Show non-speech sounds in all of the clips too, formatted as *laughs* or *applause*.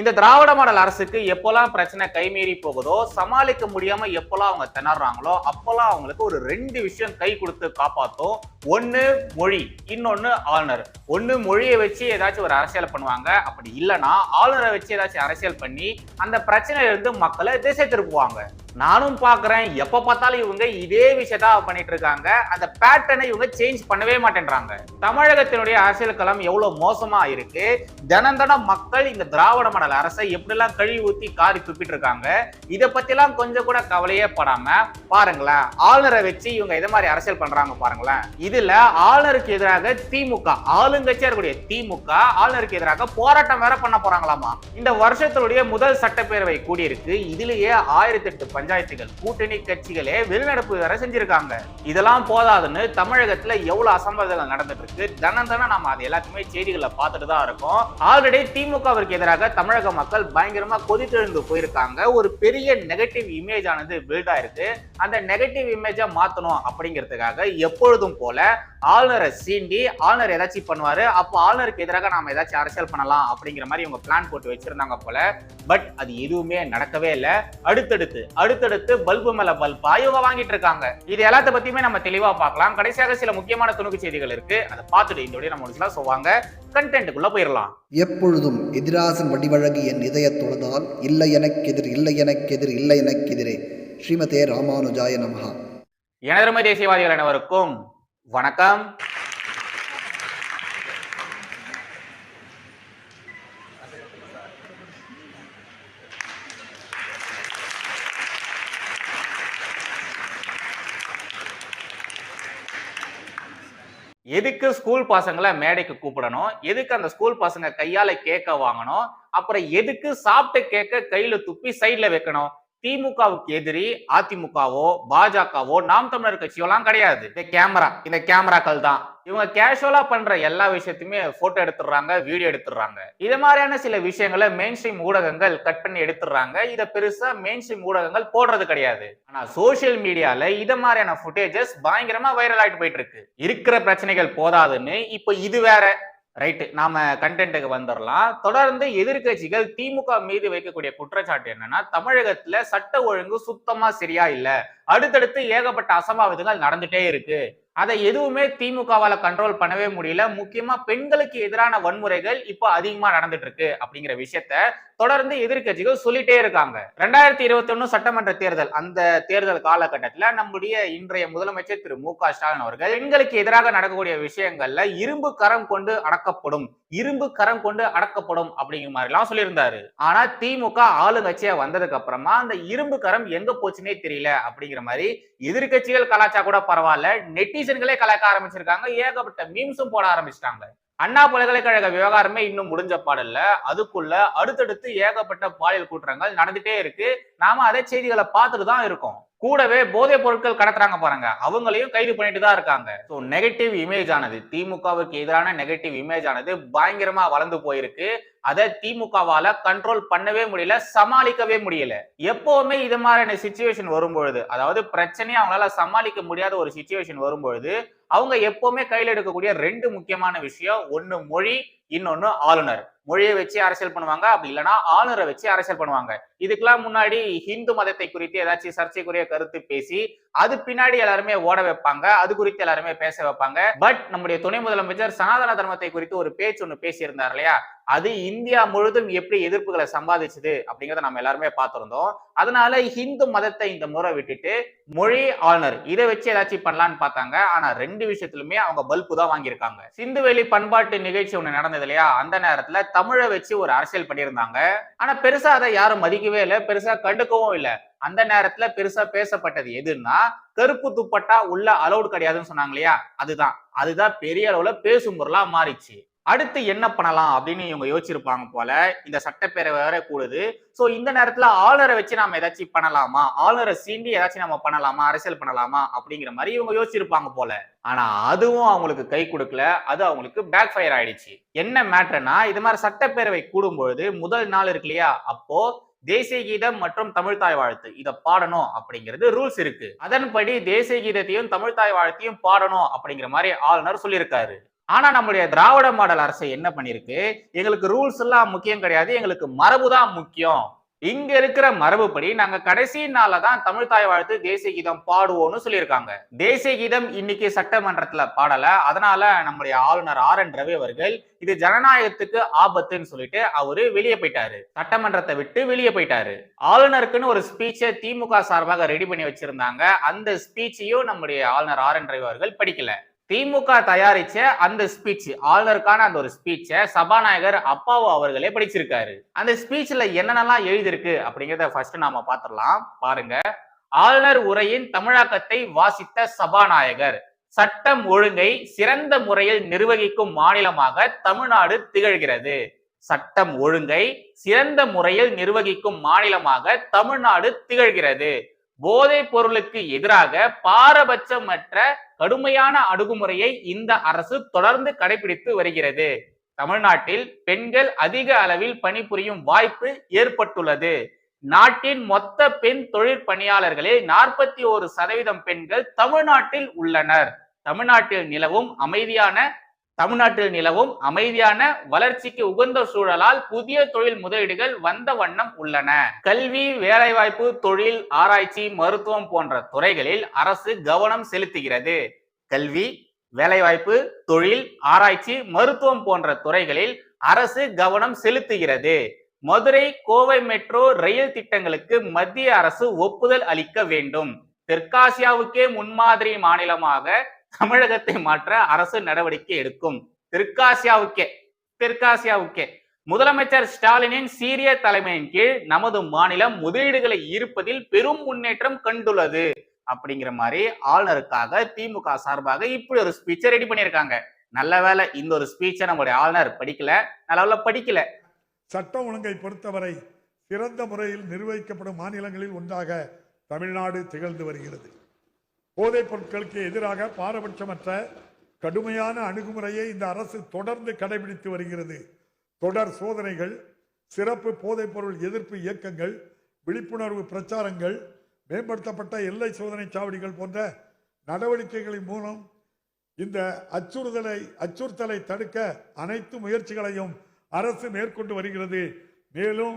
இந்த திராவிட மாடல் அரசுக்கு எப்போல்லாம் பிரச்சனை கைமீறி போகுதோ சமாளிக்க முடியாம எப்போல்லாம் அவங்க திணறாங்களோ அப்போல்லாம் அவங்களுக்கு ஒரு ரெண்டு விஷயம் கை கொடுத்து காப்பாத்தும். ஒன்னு மொழி இன்னொன்னு ஆளுநர். ஒன்னு மொழியை வச்சு ஏதாச்சும் ஒரு அரசியல் பண்ணுவாங்க. அப்படி இல்லைன்னா ஆளுநரை வச்சு ஏதாச்சும் அரசியல் பண்ணி அந்த பிரச்சனையிலிருந்து மக்களை திசை திருப்புவாங்க. நானும் பார்க்குறேன் எப்போ பார்த்தாலும் இவங்க இதே விஷயத்தா பண்ணிட்டு இருக்காங்க. அந்த பேட்டர்னை இவங்க சேஞ்ச் பண்ணவே மாட்டேன்றாங்க. தமிழகத்தினுடைய அரசியல் களம் எவ்வளோ மோசமாக இருக்கு? தினம் தினம் மக்கள் இந்த திராவிட மாடல் அரசை எப்படிலாம் கழுவி ஊற்றி காரி துப்பிட்டு இருக்காங்க? இதை பற்றிலாம் கொஞ்சம் கூட கவலையே படாம பாருங்களேன். ஆளுநரை வச்சு இவங்க இதை மாதிரி அரசியல் பண்றாங்க பாருங்களேன். இதுல ஆளுநருக்கு எதிராக திமுக ஆளுங்கட்சியா இருக்கக்கூடிய திமுக ஆளுநருக்கு எதிராக போராட்டம் வேற பண்ண போறாங்களாமா? இந்த வருஷத்தினுடைய முதல் சட்டப்பேரவை கூடியிருக்கு. இதுலயே ஆயிரத்தி எட்டு பஞ்சாயத்துகள் கூட்டணி கட்சிகளே வெளிநடப்பு வேற செஞ்சிருக்காங்க. இதெல்லாம் போதாதுன்னு தமிழகத்துல எவ்வளவு அசம்பாவிதங்கள் நடந்துட்டு இருக்கு தினம் தினம் நம்ம அது எல்லாத்தையுமே செய்திகளை பார்த்துட்டு தான் இருக்கோம். ஆல்ரெடி திமுகவிற்கு எதிராக தமிழக மக்கள் பயங்கரமா கொதித்தெழுந்து போயிருக்காங்க. ஒரு பெரிய நெகட்டிவ் இமேஜ் ஆனது பில்ட் ஆயிருக்கு அந்த நெகட்டிவ் இமேஜை மாத்தணும் அப்படிங்கிறதுக்காக எப்பொழுதும் போல ஆளுநரை சீண்டி ஆளுநர் ஏதாச்சும் பண்ணுவாரு. அப்போ ஆளுநருக்கு எதிராக நாம ஏதாச்சும் அரசியல் பண்ணலாம் அப்படிங்கிற மாதிரி இவங்க பிளான் போட்டு வச்சிருந்தாங்க போல. பட் அது எதுவுமே நடக்கவே இல்லை. அடுத்தடுத்து அடுத்து அடுத்தடுத்து பல்பு மேல பல்பா இவங்க வாங்கிட்டு இருக்காங்க. இது எல்லாத்த பத்தியுமே நம்ம தெளிவா பார்க்கலாம். கடைசியாக சில முக்கியமான துணுக்கு செய்திகள் இருக்கு. அதை பார்த்துட்டு இந்த நம்ம முடிச்சுலாம் சொல்லுவாங்க கண்டென்ட்டுக்குள்ள போயிடலாம். எப்பொழுதும் எதிராசன் வடிவழகு என் இதய தொழுதால் இல்லை எனக்கெதிர் இல்லை எனக்கெதிர் இல்லை எனக்கெதிரே ஸ்ரீமதே ராமானுஜாய நமஹா. எனதருமை தேசியவாதிகள் அனைவருக்கும் வணக்கம். எதுக்கு ஸ்கூல் பசங்களை மேடைக்கு கூப்பிடணும்? எதுக்கு அந்த ஸ்கூல் பசங்க கையால கேக்க வாங்கணும்? அப்புறம் எதுக்கு சாப்பிட்ட கேக்க கையில துப்பி சைட்ல வைக்கணும்? திமுகவுக்கு எதிரி அதிமுகவோ பாஜகவோ நாம் தமிழர் கட்சியோலாம் கிடையாது. இந்த கேமரா இந்த கேமராக்கள் தான். இவங்க கேஷுவலா பண்ற எல்லா விஷயத்தையுமே போட்டோ எடுத்துடுறாங்க வீடியோ எடுத்துடுறாங்க. இது மாதிரியான சில விஷயங்களை மெயின் ஸ்ட்ரீம் ஊடகங்கள் கட் பண்ணி எடுத்துடுறாங்க. இதை பெருசா மெயின் ஸ்ட்ரீம் ஊடகங்கள் போடுறது கிடையாது. ஆனா சோசியல் மீடியால இத மாதிரியான ஃபுட்டேஜஸ் பயங்கரமா வைரல் ஆயிட்டு போயிட்டு இருக்கு. இருக்கிற பிரச்சனைகள் போதாதுன்னு இப்போ இது வேற. ரைட்டு நாம கண்டென்ட்டுக்கு வந்துடலாம் தொடர்ந்து எதிர்க்கட்சிகள் திமுக மீது வைக்கக்கூடிய குற்றச்சாட்டு என்னன்னா தமிழகத்துல சட்ட ஒழுங்கு சுத்தமா சரியா இல்ல. அடுத்தடுத்து ஏகப்பட்ட அசம்பாவிதங்கள் நடந்துட்டே இருக்கு. அதை எதுவுமே திமுகவால கண்ட்ரோல் பண்ணவே முடியல. முக்கியமா பெண்களுக்கு எதிரான வன்முறைகள் இப்போ அதிகமா நடந்துட்டு இருக்கு அப்படிங்கிற விஷயத்த தொடர்ந்து எதிர்க்கட்சிகள் சொல்லிட்டே இருக்காங்க. ரெண்டாயிரத்தி இருபத்தி ஒண்ணு சட்டமன்ற தேர்தல் அந்த தேர்தல் காலகட்டத்துல நம்முடைய இன்றைய முதலமைச்சர் திரு மு க ஸ்டாலின் அவர்கள் பெண்களுக்கு எதிராக நடக்கக்கூடிய விஷயங்கள்ல இரும்பு கரம் கொண்டு அடக்கப்படும் இரும்பு கரம் கொண்டு அடக்கப்படும் அப்படிங்கிற மாதிரி எல்லாம் சொல்லியிருந்தாரு. ஆனா திமுக ஆளுங்கட்சியா வந்ததுக்கு அப்புறமா அந்த இரும்பு கரம் எங்க போச்சுன்னே தெரியல அப்படிங்கிற மாதிரி எதிர்க்கட்சிகள் கலாச்சா கூட பரவாயில்ல நெட்டிசன்களே கலாக்க ஆரம்பிச்சிருக்காங்க ஏகப்பட்ட மீம்ஸும் போட ஆரம்பிச்சிட்டாங்க. அண்ணா பல்கலைக்கழக விவகாரமே இன்னும் முடிஞ்ச பாடல்ல. அதுக்குள்ள அடுத்தடுத்து ஏகப்பட்ட பாலியல் குற்றங்கள் நடந்துட்டே இருக்கு. நாம அதே செய்திகளை பார்த்துட்டு தான் இருக்கோம். கூடவே போதைப் பொருட்கள் கடத்துறாங்க பாருங்க. அவங்களையும் கைது பண்ணிட்டு தான் இருக்காங்க. ஸோ நெகட்டிவ் இமேஜ் ஆனது திமுகவுக்கு எதிரான நெகட்டிவ் இமேஜ் ஆனது பயங்கரமா வளர்ந்து போயிருக்கு. அதை திமுகவால கண்ட்ரோல் பண்ணவே முடியல சமாளிக்கவே முடியல. எப்பவுமே இது மாதிரியான சுச்சுவேஷன் வரும்பொழுது அதாவது பிரச்சனையை அவங்களால சமாளிக்க முடியாத ஒரு சுச்சுவேஷன் வரும்பொழுது அவங்க எப்பவுமே கையில் எடுக்கக்கூடிய ரெண்டு முக்கியமான விஷயம் ஒன்னு மொழி இன்னொன்னு ஆளுநர். மொழியை வச்சு அரசியல் பண்ணுவாங்க அப்படி இல்லைன்னா ஆளுநரை வச்சு அரசியல் பண்ணுவாங்க. இதுக்கெல்லாம் முன்னாடி ஹிந்து மதத்தை குறித்து ஏதாச்சும் சர்ச்சைக்குரிய கருத்து பேசி அது பின்னாடி எல்லாருமே ஓட வைப்பாங்க அது குறித்து எல்லாருமே பேச வைப்பாங்க. பட் நம்முடைய துணை முதலமைச்சர் சனாதன தர்மத்தை குறித்து ஒரு பேச்சு ஒன்று பேசியிருந்தார் இல்லையா? அது இந்தியா முழுதும் எப்படி எதிர்ப்புகளை சம்பாதிச்சது அப்படிங்கறத நம்ம எல்லாருமே பார்த்திருந்தோம். அதனால ஹிந்து மதத்தை இந்த முறை விட்டுட்டு மொழி ஆளுநர் இதை வச்சு ஏதாச்சும் பண்ணலான்னு பார்த்தாங்க. ஆனா ரெண்டு விஷயத்திலுமே அவங்க பல்பு தான் வாங்கியிருக்காங்க. சிந்துவெளி பண்பாட்டு நிகழ்ச்சி ஒண்ணு நடந்தது இல்லையா? அந்த நேரத்துல தமிழை வச்சு ஒரு அரசியல் பண்ணியிருந்தாங்க. ஆனா பெருசா அதை யாரும் மதிக்கவே இல்லை. பெருசா கண்டுக்கவும் இல்லை. அந்த நேரத்துல பெருசா பேசப்பட்டது எதுன்னா கருப்பு துப்பட்டா உள்ள அலௌடு கிடையாதுன்னு சொன்னாங்க இல்லையா? அதுதான். அதுதான் பெரிய அளவுல பேசும் பொருளா மாறிச்சு. அடுத்து என்ன பண்ணலாம் அப்படின்னு இவங்க யோசிச்சிருப்பாங்க போல இந்த சட்டப்பேரவை வேற கூடுது. சோ இந்த நேரத்துல ஆளுநரை வச்சு நாம ஏதாச்சும் பண்ணலாமா? ஆளுநரை சீண்டி ஏதாச்சும் நம்ம பண்ணலாமா? அரசியல் பண்ணலாமா? அப்படிங்கிற மாதிரி இவங்க யோசிச்சிருப்பாங்க போல. ஆனா அதுவும் அவங்களுக்கு கை கொடுக்கல. அது அவங்களுக்கு பேக் ஃபயர் ஆயிடுச்சு. என்ன மேட்டர்னா இது மாதிரி சட்டப்பேரவை கூடும்பொழுது முதல் நாள் இருக்கு இல்லையா? அப்போ தேசிய கீதம் மற்றும் தமிழ் தாய் வாழ்த்து. இதை பாடணும் அப்படிங்கிறது ரூல்ஸ் இருக்கு. அதன்படி தேசிய கீதத்தையும் தமிழ் தாய் வாழ்த்தையும் பாடணும் அப்படிங்கிற மாதிரி ஆளுநர் சொல்லியிருக்காரு. ஆனா நம்மளுடைய திராவிட மாடல் அரசு என்ன பண்ணிருக்கு? எங்களுக்கு ரூல்ஸ் எல்லாம் முக்கியம் கிடையாது எங்களுக்கு மரபு தான் முக்கியம். இங்க இருக்கிற மரபுப்படி நாங்க கடைசி நாள தான் தமிழ் தாய் வாழ்த்து தேசிய கீதம் பாடுவோம்னு சொல்லியிருக்காங்க. தேசிய கீதம் இன்னைக்கு சட்டமன்றத்துல பாடல. அதனால நம்முடைய ஆளுநர் ஆர் என் ரவி அவர்கள் இது ஜனநாயகத்துக்கு ஆபத்துன்னு சொல்லிட்டு அவரு வெளியே போயிட்டாரு. சட்டமன்றத்தை விட்டு வெளியே போயிட்டாரு. ஆளுநருக்குன்னு ஒரு ஸ்பீச்சை திமுக சார்பாக ரெடி பண்ணி வச்சிருந்தாங்க. அந்த ஸ்பீச்சையும் நம்முடைய ஆளுநர் ஆர் என் ரவி அவர்கள் படிக்கல. திமுக தயாரிச்ச அந்த ஸ்பீச் ஆளுநருக்கான அந்த ஒரு ஸ்பீச்சை சபாநாயகர் அப்பாவு அவர்களே படிச்சிருக்காரு. அந்த ஸ்பீச்ல என்னென்னலாம் எழுதியிருக்கு அப்படிங்கிறத ஃபர்ஸ்ட் நாம பாத்திரலாம். பாருங்க. ஆளுநர் உரையின் தமிழாக்கத்தை வாசித்த சபாநாயகர் சட்டம் ஒழுங்கை சிறந்த முறையில் நிர்வகிக்கும் மாநிலமாக தமிழ்நாடு திகழ்கிறது. சட்டம் ஒழுங்கை சிறந்த முறையில் நிர்வகிக்கும் மாநிலமாக தமிழ்நாடு திகழ்கிறது. போதைப் பொருளுக்கு எதிராக பாரபட்சமற்ற கடுமையான அணுகுமுறையை இந்த அரசு தொடர்ந்து கடைபிடித்து வருகிறது. தமிழ்நாட்டில் பெண்கள் அதிக அளவில் பணிபுரியும் வாய்ப்பு ஏற்பட்டுள்ளது. நாட்டின் மொத்த பெண் தொழிற்பணியாளர்களில் நாற்பத்தி ஒரு சதவீதம் பெண்கள் தமிழ்நாட்டில் உள்ளனர். தமிழ்நாட்டில் நிலவும் அமைதியான தமிழ்நாட்டில் நிலவும் அமைதியான வளர்ச்சிக்கு உகந்த சூழலால் புதிய தொழில் முதலீடுகள் வந்த வண்ணம் உள்ளன. கல்வி வேலைவாய்ப்பு தொழில் ஆராய்ச்சி மருத்துவம் போன்ற துறைகளில் அரசு கவனம் செலுத்துகிறது. கல்வி வேலைவாய்ப்பு தொழில் ஆராய்ச்சி மருத்துவம் போன்ற துறைகளில் அரசு கவனம் செலுத்துகிறது. மதுரை கோவை மெட்ரோ ரயில் திட்டங்களுக்கு மத்திய அரசு ஒப்புதல் அளிக்க வேண்டும். தெற்காசியாவுக்கே முன்மாதிரி மாநிலமாக தமிழகத்தை மாற்ற அரசு நடவடிக்கை எடுக்கும். தெற்காசியாவுக்கே தெற்காசியாவுக்கே. முதலமைச்சர் ஸ்டாலினின் சீரிய தலைமையின் கீழ் நமது மாநிலம் முதலீடுகளை ஈர்ப்பதில் பெரும் முன்னேற்றம் கண்டுள்ளது. அப்படிங்கிற மாதிரி ஆளுநருக்காக திமுக சார்பாக இப்படி ஒரு ஸ்பீச்சை ரெடி பண்ணியிருக்காங்க. நல்ல வேளை இந்த ஒரு ஸ்பீச்சை நம்மளுடைய ஆளுநர் படிக்கல நல்ல படிக்கல. சட்டம் ஒழுங்கை பொறுத்தவரை சிறந்த முறையில் நிர்வகிக்கப்படும் மாநிலங்களில் ஒன்றாக தமிழ்நாடு திகழ்ந்து வருகிறது. போதைப் பொருட்களுக்கு எதிராக பாரபட்சமற்ற கடுமையான அணுகுமுறையை இந்த அரசு தொடர்ந்து கடைபிடித்து வருகிறது. தொடர் சோதனைகள் சிறப்பு போதைப் பொருள் எதிர்ப்பு இயக்கங்கள் விழிப்புணர்வு பிரச்சாரங்கள் மேம்படுத்தப்பட்ட எல்லை சோதனை சாவடிகள் போன்ற நடவடிக்கைகளின் மூலம் இந்த அச்சுறுத்தலை அச்சுறுத்தலை தடுக்க அனைத்து முயற்சிகளையும் அரசு மேற்கொண்டு வருகிறது. மேலும்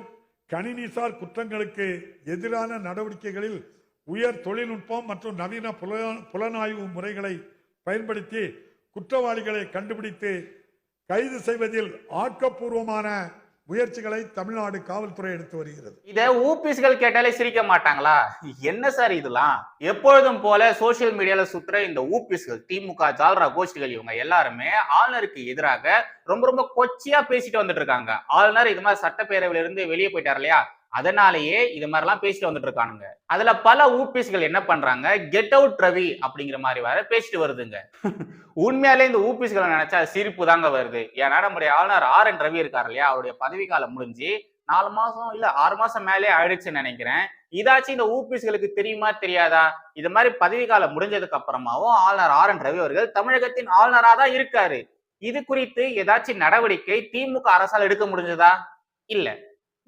கணினிசார் குற்றங்களுக்கு எதிரான நடவடிக்கைகளில் உயர் தொழில்நுட்பம் மற்றும் நவீன புல- புலனாய்வு முறைகளை பயன்படுத்தி குற்றவாளிகளை கண்டுபிடித்து கைது செய்வதில் ஆக்கப்பூர்வமான முயற்சிகளை தமிழ்நாடு காவல்துறை எடுத்து வருகிறது. இத ஊபிஸ்கள் கேட்டாலே சிரிக்க மாட்டாங்களா? என்ன சார் இதெல்லாம்? எப்பொழுதும் போல சோசியல் மீடியால சுத்துற இந்த ஊபிஸ்கள் திமுக ஜால்ரா கோஷ்டிகள் இவங்க எல்லாருமே ஆளுநருக்கு எதிராக ரொம்ப ரொம்ப கொச்சியா பேசிட்டு வந்துட்டு இருக்காங்க. ஆளுநர் இது மாதிரி சட்டப்பேரவையில இருந்து வெளியே போயிட்டார் இல்லையா? அதனாலேயே இது மாதிரி எல்லாம் பேசிட்டு வந்துட்டு இருக்கானுங்க அதுல பல ஊபிஸ்கள் என்ன பண்றாங்க? கெட் அவுட் ரவி அப்படிங்கிற மாதிரி வேற பேசிட்டு வருதுங்க. *laughs* உண்மையாலே இந்த ஊபிஸ்களை நினைச்சா சிரிப்பு தாங்க வருது. ஏன்னா நம்முடைய ஆளுநர் ஆர் என் ரவி இருக்கார் இல்லையா? அவருடைய பதவிக்காலம் முடிஞ்சு நாலு மாசம் இல்ல ஆறு மாசம் மேலே ஆயிடுச்சுன்னு நினைக்கிறேன். இதாச்சும் இந்த ஊபிஸ்களுக்கு தெரியுமா தெரியாதா? இது மாதிரி பதவிக்காலம் முடிஞ்சதுக்கு அப்புறமாவும் ஆளுநர் ஆர் என் ரவி அவர்கள் தமிழகத்தின் ஆளுநரா தான் இருக்காரு. இது குறித்து ஏதாச்சும் நடவடிக்கை திமுக அரசால் எடுக்க முடிஞ்சதா? இல்ல.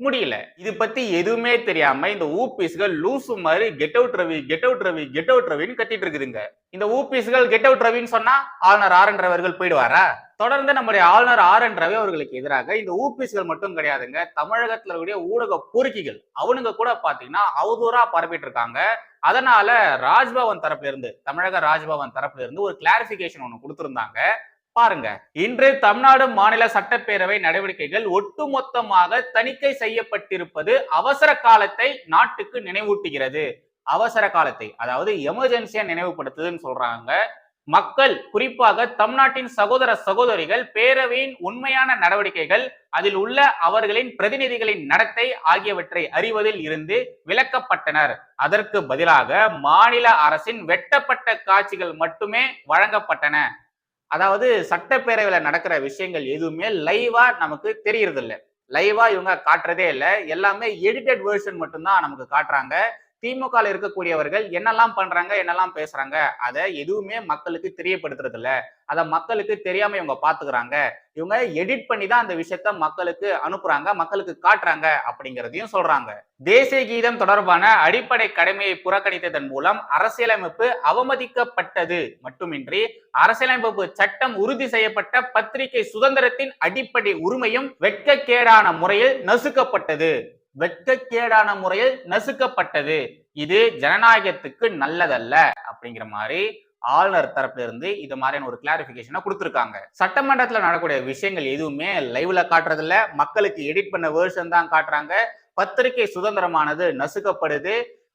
முடியல. இது பத்தி எதுவுமே தெரியாம இந்த ஊபிஸ்கள் லூசு மாதிரி get out Ravi get out Ravi get out ரவின்னு கத்திட்டு இருக்குதுங்க. இந்த ஊபிஸ்கள் கெட் அவுட் ரவின்னு சொன்னா ஆளுநர் ஆர் என் ரவி அவர்கள் போயிடுவாரா? தொடர்ந்து நம்முடைய ஆளுநர் ஆர் என் ரவி அவர்களுக்கு எதிராக இந்த ஊபிஸ்கள் மட்டும் கிடையாதுங்க. தமிழகத்துல இருக்கக்கூடிய ஊடக பொறுக்கிகள் அவனுங்க கூட பாத்தீங்கன்னா அவதூறா பரப்பிட்டு இருக்காங்க. அதனால ராஜ்பவன் தரப்புல இருந்து தமிழக ராஜ்பவன் தரப்புல இருந்து ஒரு கிளாரிபிகேஷன் ஒன்று கொடுத்திருந்தாங்க. பாருங்க. இன்று தமிழ்நாடு மாநில சட்டப்பேரவை நடவடிக்கைகள் ஒட்டுமொத்தமாக தணிக்கை செய்யப்பட்டிருப்பது அவசர காலத்தை நாட்டுக்கு நினைவூட்டுகிறது. அவசர காலத்தை அதாவது எமர்ஜென்சியா நினைவுபடுத்துதுன்னு சொல்றாங்க. மக்கள் குறிப்பாக தமிழ்நாட்டின் சகோதர சகோதரிகள் பேரவையின் உண்மையான நடவடிக்கைகள் அதில் உள்ள அவர்களின் பிரதிநிதிகளின் நடத்தை ஆகியவற்றை அறிவதில் இருந்து விலக்கப்பட்டனர். அதற்கு பதிலாக மாநில அரசின் வெட்டப்பட்ட காட்சிகள் மட்டுமே வழங்கப்பட்டன. அதாவது சட்டப்பேரவையில் நடக்கிற விஷயங்கள் எதுவுமே லைவா நமக்கு தெரியறது இல்ல லைவா இவங்க காட்டுறதே இல்லை. எல்லாமே எடிட்டட் வெர்ஷன் மட்டும்தான் நமக்கு காட்டுறாங்க. திமுக இருக்கக்கூடியவர்கள் என்னெல்லாம் பண்றாங்க என்னெல்லாம் பேசுறாங்க அதை எதுவுமே மக்களுக்கு தெரியப்படுத்துறது இல்ல அதை மக்களுக்கு தெரியாம இவங்க பாத்துக்கிறாங்க. இவங்க எடிட் பண்ணி தான் அந்த விஷயத்த மக்களுக்கு அனுப்புறாங்க மக்களுக்கு காட்டுறாங்க அப்படிங்கிறதையும் சொல்றாங்க. தேசிய கீதம் தொடர்பான அடிப்படை கடமையை புறக்கணித்ததன் மூலம் அரசியலமைப்பு அவமதிக்கப்பட்டது மட்டுமின்றி அரசியலமைப்பு சட்டம் உறுதி செய்யப்பட்ட பத்திரிகை சுதந்திரத்தின் அடிப்படை உரிமையும் வெட்கக்கேடான முறையில் நசுக்கப்பட்டது. வெட்கக்கேடான முறையில் நசுக்கப்பட்டது. இது ஜனநாயகத்துக்கு நல்லதல்ல அப்படிங்கிற மாதிரி ஆளுநர் தரப்புல இருந்து இது மாதிரியான ஒரு கிளாரிபிகேஷனை கொடுத்துருக்காங்க. சட்டமன்றத்தில் நடக்கக்கூடிய விஷயங்கள் எதுவுமே லைவ்ல காட்டுறதில்ல. மக்களுக்கு எடிட் பண்ண வேர்ஷன் தான் காட்டுறாங்க. பத்திரிகை சுதந்திரமானது நசுக்கப்படுது.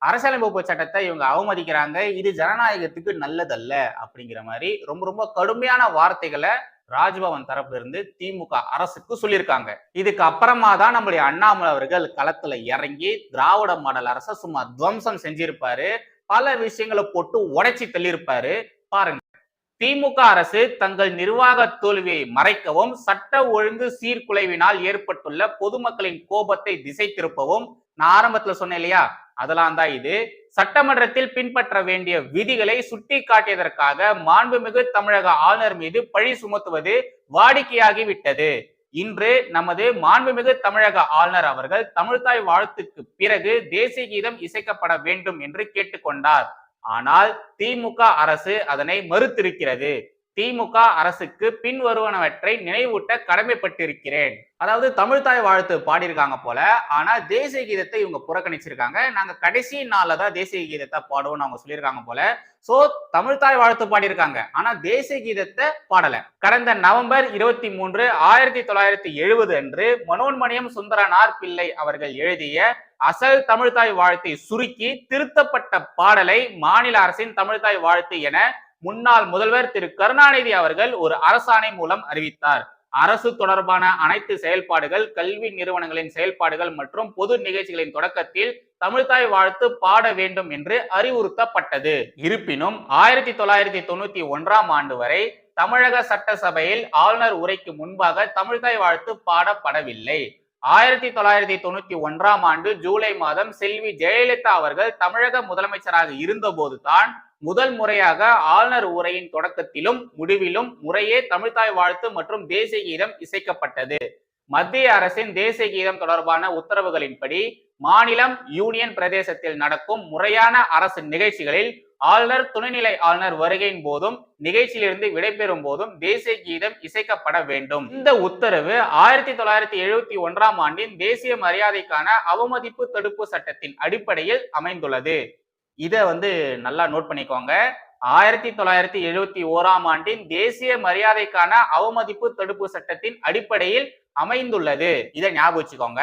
அரசியலமைப்பு சட்டத்தை இவங்க அவமதிக்கிறாங்க. இது ஜனநாயகத்துக்கு நல்லதல்ல அப்படிங்கிற மாதிரி ரொம்ப ரொம்ப கடுமையான வார்த்தைகளை ராஜ்பவன் தரப்புல இருந்து திமுக அரசுக்கு சொல்லியிருக்காங்க. இதுக்கு அப்புறமா தான் நம்மளுடைய அண்ணாமலை அவர்கள் களத்துல இறங்கி திராவிட மாடல் அரசை சும்மா துவம்சம் செஞ்சிருப்பாரு. பல விஷயங்களை போட்டு உடைச்சி தள்ளியிருப்பாரு. பாருங்க. திமுக அரசு தங்கள் நிர்வாக தோல்வியை மறைக்கவும் சட்ட ஒழுங்கு சீர்குலைவினால் ஏற்பட்டுள்ள பொதுமக்களின் கோபத்தை திசை திருப்பவும் நான் ஆரம்பத்துல சொன்னேன் இல்லையா? அதெல்லாம் தான் இது. சட்டமன்றத்தில் பின்பற்ற வேண்டிய விதிகளை சுட்டி காட்டியதற்காக மாண்புமிகு தமிழக ஆளுநர் மீது பழி சுமத்துவது வாடிக்கையாகிவிட்டது. இன்று நமது மாண்புமிகு தமிழக ஆளுநர் அவர்கள் தமிழ்தாய் வாழ்த்துக்கு பிறகு தேசிய கீதம் இசைக்கப்பட வேண்டும் என்று கேட்டுக்கொண்டார். ஆனால் திமுக அரசு அதனை மறுத்திருக்கிறது. திமுக அரசுக்கு பின்வருவனவற்றை நினைவூட்ட கடமைப்பட்டிருக்கிறேன். அதாவது தமிழ்தாய் வாழ்த்து பாடியிருக்காங்க போல. ஆனா தேசிய கீதத்தை இவங்க புறக்கணிச்சிருக்காங்க. நாங்க கடைசி நாள்ல தான் தேசிய கீதத்தை பாடுவோம்னு அவங்க சொல்லியிருக்காங்க போல. சோ தமிழ்தாய் வாழ்த்து பாடியிருக்காங்க. ஆனா தேசிய கீதத்தை பாடல. கடந்த நவம்பர் இருபத்தி மூன்று ஆயிரத்தி தொள்ளாயிரத்தி எழுபது அன்று மனோன்மணியம் சுந்தரனார் பிள்ளை அவர்கள் எழுதிய அசல் தமிழ்தாய் வாழ்த்தை சுருக்கி திருத்தப்பட்ட பாடலை மாநில அரசின் தமிழ்தாய் வாழ்த்து என முன்னாள் முதல்வர் திரு கருணாநிதி அவர்கள் ஒரு அரசாணை மூலம் அறிவித்தார். அரசு தொடர்பான அனைத்து செயல்பாடுகள் கல்வி நிறுவனங்களின் செயல்பாடுகள் மற்றும் பொது நிகழ்ச்சிகளின் தொடக்கத்தில் தமிழ்தாய் வாழ்த்து பாட வேண்டும் என்று அறிவுறுத்தப்பட்டது. இருப்பினும் ஆயிரத்தி தொள்ளாயிரத்தி தொண்ணூத்தி ஒன்றாம் ஆண்டு வரை தமிழக சட்டசபையில் ஆளுநர் உரைக்கு முன்பாக தமிழ்தாய் வாழ்த்து பாடப்படவில்லை. ஆயிரத்தி தொள்ளாயிரத்தி தொண்ணூத்தி ஒன்றாம் ஆண்டு ஜூலை மாதம் செல்வி ஜெயலலிதா அவர்கள் தமிழக முதலமைச்சராக இருந்தபோதுதான் முதல் முறையாக ஆளுநர் உரையின் தொடக்கத்திலும் முடிவிலும் முறையே தமிழ்தாய் வாழ்த்து மற்றும் தேசிய கீதம் இசைக்கப்பட்டது. மத்திய அரசின் தேசிய கீதம் தொடர்பான உத்தரவுகளின்படி மாநிலம் யூனியன் பிரதேசத்தில் நடக்கும் முறையான அரசு நிகழ்ச்சிகளில் ஆளுநர் துணைநிலை ஆளுநர் வருகையின் போதும் நிகழ்ச்சியிலிருந்து விடைபெறும் போதும் தேசிய கீதம் இசைக்கப்பட வேண்டும். இந்த உத்தரவு ஆயிரத்தி தொள்ளாயிரத்தி எழுபத்தி ஒன்றாம் ஆண்டின் தேசிய மரியாதைக்கான அவமதிப்பு தடுப்பு சட்டத்தின் அடிப்படையில் அமைந்துள்ளது. இதை வந்து நல்லா நோட் பண்ணிக்கோங்க. ஆயிரத்தி தொள்ளாயிரத்தி எழுபத்தி ஓராம் ஆண்டின் தேசிய மரியாதைக்கான அவமதிப்பு தடுப்பு சட்டத்தின் அடிப்படையில் அமைந்துள்ளது. இதை ஞாபகம் வச்சுக்கோங்க.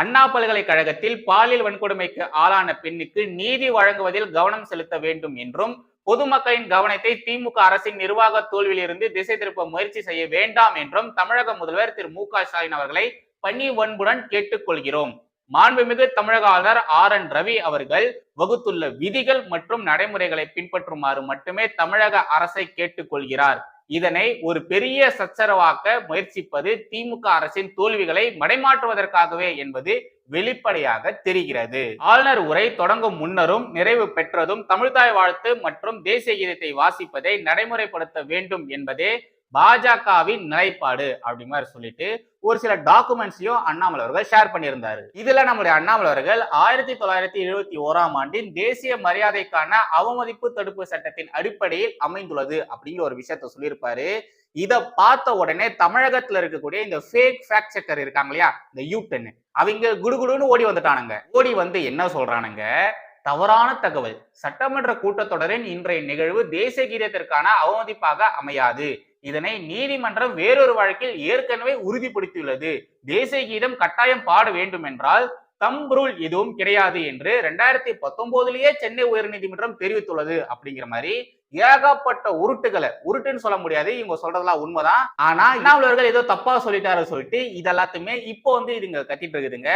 அண்ணா பல்கலைக்கழகத்தில் பாலியல் வன்கொடுமைக்கு ஆளான பெண்ணுக்கு நீதி வழங்குவதில் கவனம் செலுத்த வேண்டும் என்றும் பொதுமக்களின் கவனத்தை திமுக அரசின் நிர்வாக தோல்வியிலிருந்து திசை திருப்ப முயற்சி செய்ய வேண்டாம் என்றும் தமிழக முதல்வர் திரு மு க ஸ்டாலின் அவர்களை பணிவன்புடன் கேட்டுக்கொள்கிறோம். மாண்புமிகு தமிழக ஆளுநர் ஆர் என் ரவி அவர்கள் வகுத்துள்ள விதிகள் மற்றும் நடைமுறைகளை பின்பற்றுமாறு மட்டுமே தமிழக அரசை கேட்டுக்கொள்கிறார். இதனை ஒரு பெரிய சச்சரவாக்க முயற்சிப்பது திமுக அரசின் தோல்விகளை மடைமாற்றுவதற்காகவே என்பது வெளிப்படையாக தெரிகிறது. ஆளுநர் உரை தொடங்கும் முன்னரும் நிறைவு பெற்றதும் தமிழ்தாய் வாழ்த்து மற்றும் தேசிய கீதத்தை வாசிப்பதை நடைமுறைப்படுத்த வேண்டும் என்பதே பாஜகவின் நிலைப்பாடு அப்படி மாதிரி சொல்லிட்டு ஒரு சில டாக்குமெண்ட்ஸையும் அண்ணாமலை அவர்கள் ஷேர் பண்ணியிருந்தாரு. இதுல நம்முடைய அண்ணாமலை அவர்கள் ஆயிரத்தி தொள்ளாயிரத்தி எழுபத்தி ஓராம் ஆண்டின் தேசிய மரியாதைக்கான அவமதிப்பு தடுப்பு சட்டத்தின் அடிப்படையில் அமைந்துள்ளது அப்படிங்கிற ஒரு விஷயத்த சொல்லியிருப்பாரு. இதை பார்த்த உடனே தமிழகத்துல இருக்கக்கூடிய இந்த ஃபேக் ஃபேக்ட் செக்கர் இருக்காங்க இல்லையா இந்த யூ அவங்க குடுகுடுன்னு ஓடி வந்துட்டானுங்க. ஓடி வந்து என்ன சொல்றானுங்க? தவறான தகவல். சட்டமன்ற கூட்டத்தொடரின் இன்றைய நிகழ்வு தேசிய கீதத்திற்கான அவமதிப்பாக அமையாது. இதனை நீதிமன்றம் வேறொரு வழக்கில் ஏற்கனவே உறுதிப்படுத்தியுள்ளது. தேசிய கீதம் கட்டாயம் பாட வேண்டும் என்றால் தம் ரூல் எதுவும் கிடையாது என்று ரெண்டாயிரத்தி பத்தொன்பதுலயே சென்னை உயர்நீதிமன்றம் தெரிவித்துள்ளது அப்படிங்கிற மாதிரி ஏகப்பட்ட உருட்டுகளை உருட்டுன்னு சொல்ல முடியாது இவங்க சொல்றதெல்லாம் உண்மைதான். ஆனா அண்ணாமலர்கள் ஏதோ தப்பா சொல்லிட்டாரு சொல்லிட்டு இதெல்லாத்துமே இப்போ வந்து இதுங்க கத்திட்டு இருக்குதுங்க.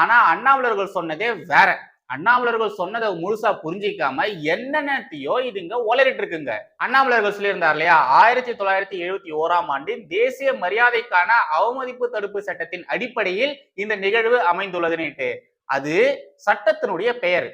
ஆனா அண்ணாமலர்கள் சொன்னதே வேற. அண்ணாமலர்கள் சொன்னதை முழுசா புரிஞ்சிக்காம என்னென்னத்தையோ இதுங்க ஒலரிட்டு இருக்குங்க அண்ணாமலர்கள் சொல்லியிருந்தார் இல்லையா? ஆயிரத்தி தொள்ளாயிரத்தி எழுபத்தி ஓராம் ஆண்டின் தேசிய மரியாதைக்கான அவமதிப்பு தடுப்பு சட்டத்தின் அடிப்படையில் இந்த நிகழ்வு அமைந்துள்ளதுன்னுட்டு. அது சட்டத்தினுடைய பெயர்.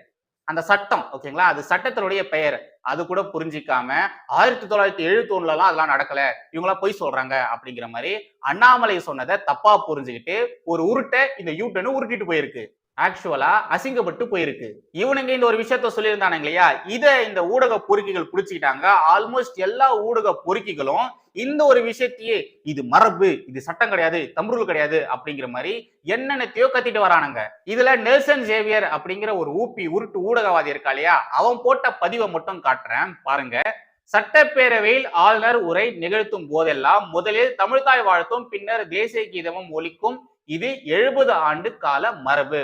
அந்த சட்டம் ஓகேங்களா? அது சட்டத்தினுடைய பெயர். அது கூட புரிஞ்சிக்காம ஆயிரத்தி தொள்ளாயிரத்தி எழுபத்தி ஒண்ணுலாம் அதெல்லாம் நடக்கல. இவங்களாம் பொய் சொல்றாங்க அப்படிங்கிற மாதிரி அண்ணாமலை சொன்னதை தப்பா புரிஞ்சுக்கிட்டு ஒரு உருட்டை இந்த யூட்டனு உருட்டிட்டு போயிருக்கு. ஆக்சுவலா அசிங்கப்பட்டு போயிருக்கு. இவனுங்க இந்த ஒரு விஷயத்த சொல்லியிருந்தானுங்க இல்லையா? இதை இந்த ஊடக பொறுக்கிகள் புடிச்சுக்கிட்டாங்க. ஆல்மோஸ்ட் எல்லா ஊடக பொறுக்கிகளும் இந்த ஒரு விஷயத்தையே இது மரபு இது சட்டம் கிடையாது தம்புருள் கிடையாது அப்படிங்கிற மாதிரி என்னென்னத்தையோ கத்திட்டு வரானுங்க. இதுல நெல்சன் ஜேவியர் அப்படிங்கிற ஒரு ஊப்பி உருட்டு ஊடகவாதி இருக்கா இல்லையா? அவன் போட்ட பதிவை மட்டும் காட்டுறேன் பாருங்க. சட்டப்பேரவையில் ஆளுநர் உரை நிகழ்த்தும் போதெல்லாம் முதலில் தமிழ்தாய் வாழ்த்தும் பின்னர் தேசிய கீதமும் ஒலிக்கும். இது எழுபது ஆண்டு கால மரபு.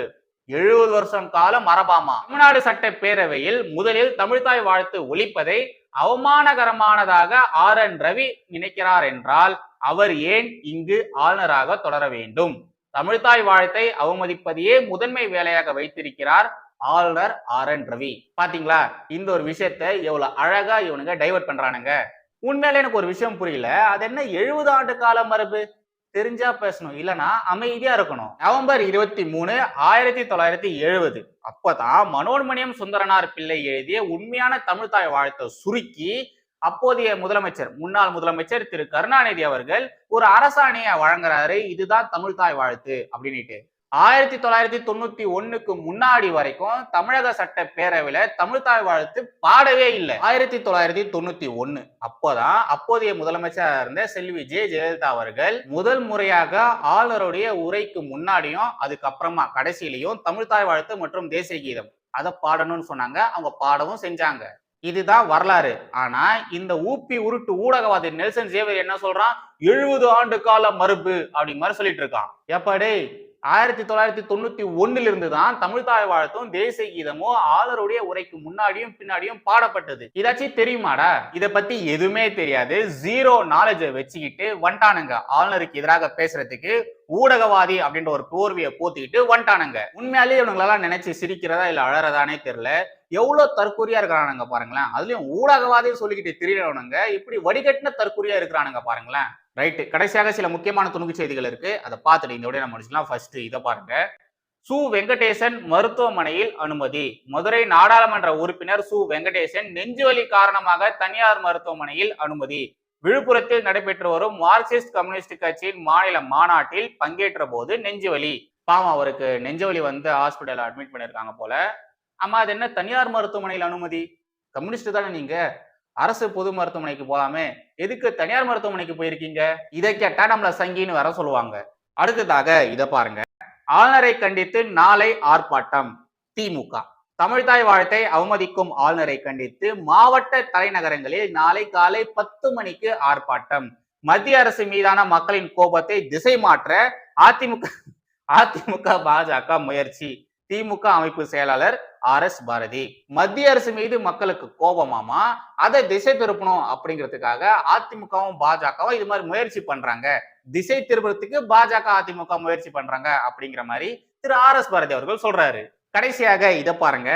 எழுபது வருஷம் காலம் மரபாமா தமிழ்நாடு சட்டப்பேரவையில் முதலில் தமிழ்தாய் வாழ்த்து ஒழிப்பதை அவமானகரமானதாக ஆர் என் ரவி நினைக்கிறார் என்றால் அவர் ஏன் இங்கு ஆளுநராக தொடர வேண்டும்? தமிழ்தாய் வாழ்த்தை அவமதிப்பதையே முதன்மை வேலையாக வைத்திருக்கிறார் ஆளுநர் ஆர் என் ரவி. பாத்தீங்களா? இந்த ஒரு விஷயத்த எவ்வளவு அழகா இவனுங்க டைவர்ட் பண்றானுங்க. உண்மையில எனக்கு ஒரு விஷயம் புரியல. அது என்ன எழுபது ஆண்டு கால மரபு? தெரிஞ்சா பேசணும். இல்லைன்னா அமைதியா இருக்கணும். நவம்பர் இருபத்தி மூணு ஆயிரத்தி தொள்ளாயிரத்தி எழுபது. அப்பதான் மனோன்மணியம் சுந்தரனார் பிள்ளை எழுதிய உண்மையான தமிழ்தாய் வாழ்த்தை சுருக்கி அப்போதைய முதலமைச்சர் முன்னாள் முதலமைச்சர் திரு. கருணாநிதி அவர்கள் ஒரு அரசாணையை வழங்குறாரு. இதுதான் தமிழ்தாய் வாழ்த்து அப்படின்னுட்டு. ஆயிரத்தி தொள்ளாயிரத்தி தொண்ணூத்தி ஒண்ணுக்கு முன்னாடி வரைக்கும் தமிழக சட்ட பேரவையில தமிழ்தாய் வாழ்த்து பாடவே இல்லை. ஆயிரத்தி தொள்ளாயிரத்தி தொண்ணூத்தி ஒண்ணு. அப்போதான் அப்போதைய முதலமைச்சராக இருந்த செல்வி ஜெ ஜெயலலிதா அவர்கள் முதல் முறையாக ஆளுநருடைய உரைக்கு முன்னாடியும் அதுக்கப்புறமா கடைசியிலையும் தமிழ்தாய் வாழ்த்து மற்றும் தேசிய கீதம் அதை பாடணும்னு சொன்னாங்க. அவங்க பாடவும் செஞ்சாங்க. இதுதான் வரலாறு. ஆனா இந்த ஊப்பி உருட்டு ஊடகவாதி நெல்சன் சேவர் என்ன சொல்றான்? எழுபது ஆண்டு கால மறுப்பு அப்படிங்கிற மாதிரி சொல்லிட்டு இருக்கான். எப்பாடே ஆயிரத்தி தொள்ளாயிரத்தி தொண்ணூத்தி ஒன்னுல இருந்து தான் தமிழ்தாய் வாழ்த்தும் தேசிய கீதமும் ஆளருடைய உரைக்கு முன்னாடியும் பின்னாடியும் பாடப்பட்டது. இதாச்சும் தெரியுமாடா? இத பத்தி எதுவுமே தெரியாது. ஜீரோ நாலேஜை வச்சுக்கிட்டு வந்துட்டானுங்க ஆளுநருக்கு எதிராக பேசுறதுக்கு ஊடகவாதி அப்படின்ற ஒரு போர்வையை போத்திக்கிட்டு வந்துட்டானுங்க உண்மையாலேயே இவனுங்களெல்லாம் நினைச்சு சிரிக்கிறதா இல்ல அழறதானே தெரியல. எவ்வளவு தற்கொலையா இருக்கிறானுங்க பாருங்களேன். அதுலயும் ஊடகவாதின்னு சொல்லிக்கிட்டு திரியறவனுங்க இப்படி வடிகட்டின தற்கொலையா இருக்கிறானுங்க பாருங்களேன். ரைட்டு கடைசியாக சில முக்கியமான துணுக்கு செய்திகள் இருக்கு. அதை பார்த்துட்டு இந்த விட நம்ம முடிச்சுக்கலாம். ஃபர்ஸ்ட் இதை பாருங்க. சு வெங்கடேசன் மருத்துவமனையில் அனுமதி. மதுரை நாடாளுமன்ற உறுப்பினர் சு வெங்கடேசன் நெஞ்சுவலி காரணமாக தனியார் மருத்துவமனையில் அனுமதி. விழுப்புரத்தில் நடைபெற்று வரும் மார்க்சிஸ்ட் கம்யூனிஸ்ட் கட்சியின் மாநில மாநாட்டில் பங்கேற்ற போது நெஞ்சுவலி. பாவம் அவருக்கு நெஞ்சுவலி வந்து ஹாஸ்பிட்டல் அட்மிட் பண்ணியிருக்காங்க போல. ஆமா அது என்ன தனியார் மருத்துவமனையில் அனுமதி? கம்யூனிஸ்ட் தானே நீங்க? அரசு பொது மருத்துவமனைக்கு போகாம எதுக்கு தனியார் மருத்துவமனைக்கு போயிருக்கீங்க? இதை கேட்டா நம்மள சங்கின்னு வர சொல்லுவாங்க. அடுத்ததாக இத பாருங்க. ஆளுநரை கண்டித்து நாளை ஆர்ப்பாட்டம். திமுக. தமிழ்தாய் வாழ்த்தை அவமதிக்கும் ஆளுநரை கண்டித்து மாவட்ட தலைநகரங்களில் நாளை காலை பத்து மணிக்கு ஆர்ப்பாட்டம். மத்திய அரசு மீதான மக்களின் கோபத்தை திசை மாற்ற அதிமுக அதிமுக பாஜக முயற்சி. திமுக அமைப்பு செயலாளர் ஆர் எஸ் பாரதி. மத்திய அரசு மீது மக்களுக்கு கோபமாமா? அதை திசை திருப்பணும் அப்படிங்கிறதுக்காக அதிமுகவும் பாஜகவும் இது மாதிரி முயற்சி பண்றாங்க. திசை திருப்பறதுக்கு பாஜக அதிமுக முயற்சி பண்றாங்க அப்படிங்கிற மாதிரி திரு ஆர் எஸ் பாரதி அவர்கள் சொல்றாரு. கடைசியாக இத பாருங்க.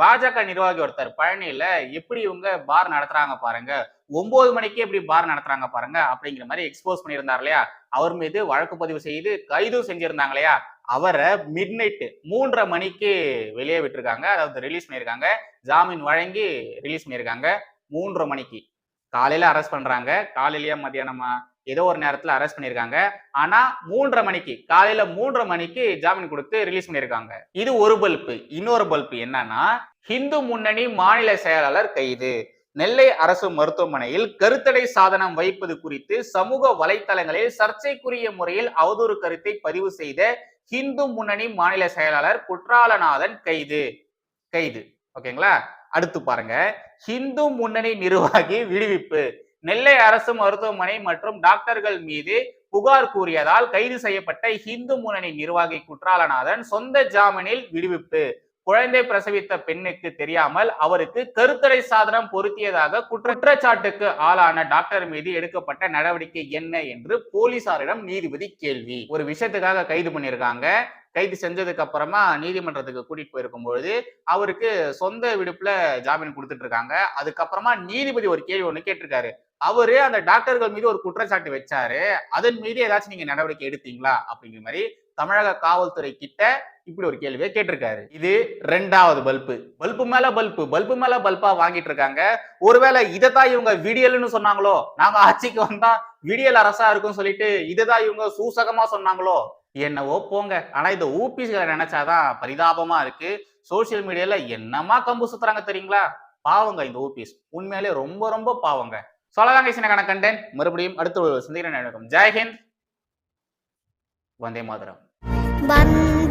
பாஜக நிர்வாகி ஒருத்தர் பழனியில எப்படி இவங்க பார் நடத்துறாங்க பாருங்க. ஒன்பது மணிக்கு எப்படி பார் நடத்துறாங்க பாருங்க அப்படிங்கிற மாதிரி எக்ஸ்போஸ் பண்ணியிருந்தார் இல்லையா? அவர் மீது வழக்கு பதிவு செய்து கைதும் செஞ்சிருந்தாங்க இல்லையா? அவரை மிட் நைட்டு மூன்றரை மணிக்கு வெளியே விட்டுருக்காங்க. அதாவது ரிலீஸ் பண்ணியிருக்காங்க. ஜாமீன் வழங்கி ரிலீஸ் பண்ணியிருக்காங்க. மூன்றரை மணிக்கு. காலையில அரெஸ்ட் பண்றாங்க. காலையிலேயே மத்தியானமா ஏதோ ஒரு நேரத்துல அரெஸ்ட் பண்ணியிருக்காங்க. ஆனா மூன்றரை மணிக்கு காலையில மூன்றரை மணிக்கு ஜாமீன் கொடுத்து ரிலீஸ் பண்ணியிருக்காங்க. இது ஒரு பல்பு. இன்னொரு பல்பு என்னன்னா ஹிந்து முன்னணி மாநில செயலாளர் கைது. நெல்லை அரசு மருத்துவமனையில் கருத்தடை சாதனம் வைப்பது குறித்து சமூக வலைத்தளங்களில் சர்ச்சைக்குரிய முறையில் அவதூறு கருத்தை பதிவு செய்த ஹிந்து முன்னணி மாநில செயலாளர் குற்றாலநாதன் கைது. கைது. ஓகேங்களா? அடுத்து பாருங்க. ஹிந்து முன்னணி நிர்வாகி விடுவிப்பு. நெல்லை அரசு மருத்துவமனை மற்றும் டாக்டர்கள் மீது புகார் கூறியதால் கைது செய்யப்பட்ட ஹிந்து முன்னணி நிர்வாகி குற்றாலநாதன் சொந்த ஜாமீனில் விடுவிப்பு. குழந்தை பிரசவித்த பெண்ணுக்கு தெரியாமல் அவருக்கு கருத்தடை சாதனம் பொருத்தியதாக குற்றச்சாட்டுக்கு ஆளான டாக்டர் மீது எடுக்கப்பட்ட நடவடிக்கை என்ன என்று போலீசாரிடம் நீதிபதி கேள்வி. ஒரு விஷயத்துக்காக கைது பண்ணியிருக்காங்க. கைது செஞ்சதுக்கு அப்புறமா நீதிமன்றத்துக்கு கூட்டிட்டு போயிருக்கும் பொழுது அவருக்கு சொந்த விடுப்புல ஜாமீன் கொடுத்துட்டு இருக்காங்க அதுக்கப்புறமா நீதிபதி ஒரு கேள்வி ஒண்ணு கேட்டிருக்காரு. அவரு அந்த டாக்டர்கள் மீது ஒரு குற்றச்சாட்டு வச்சாரு. அதன் மீது ஏதாச்சும் நீங்க நடவடிக்கை எடுத்தீங்களா? அப்படிங்கிற மாதிரி தமிழக காவல்துறை கிட்ட இப்படி ஒரு கேள்வியை கேட்டிருக்காரு. இது ரெண்டாவது பல்பு. பல்பு மேல பல்பு. பல்பு மேல பல்பா வாங்கிட்டு இருக்காங்க. ஒருவேளை இதைதான் இவங்க விடியல்னு சொன்னாங்களோ? நாங்க ஆட்சிக்கு வந்தா விடியல் அரசா இருக்கும்னு சொல்லிட்டு இதைதான் இவங்க சூசகமா சொன்னாங்களோ? என்னவோ போங்க. ஆனா இந்த ஊபிஸ்களை நினைச்சாதான் பரிதாபமா இருக்கு. சோசியல் மீடியால என்னமா கம்பு சுத்துறாங்க தெரியுங்களா? பாவங்க இந்த ஊபிஸ். உண்மையிலே ரொம்ப ரொம்ப பாவங்க. சொல்லதாங்க சின்ன மறுபடியும் அடுத்த ஒரு சிந்தனை நினைக்கும் ஜெய்ஹிந்த் வந்தே மாதரம். வந்தே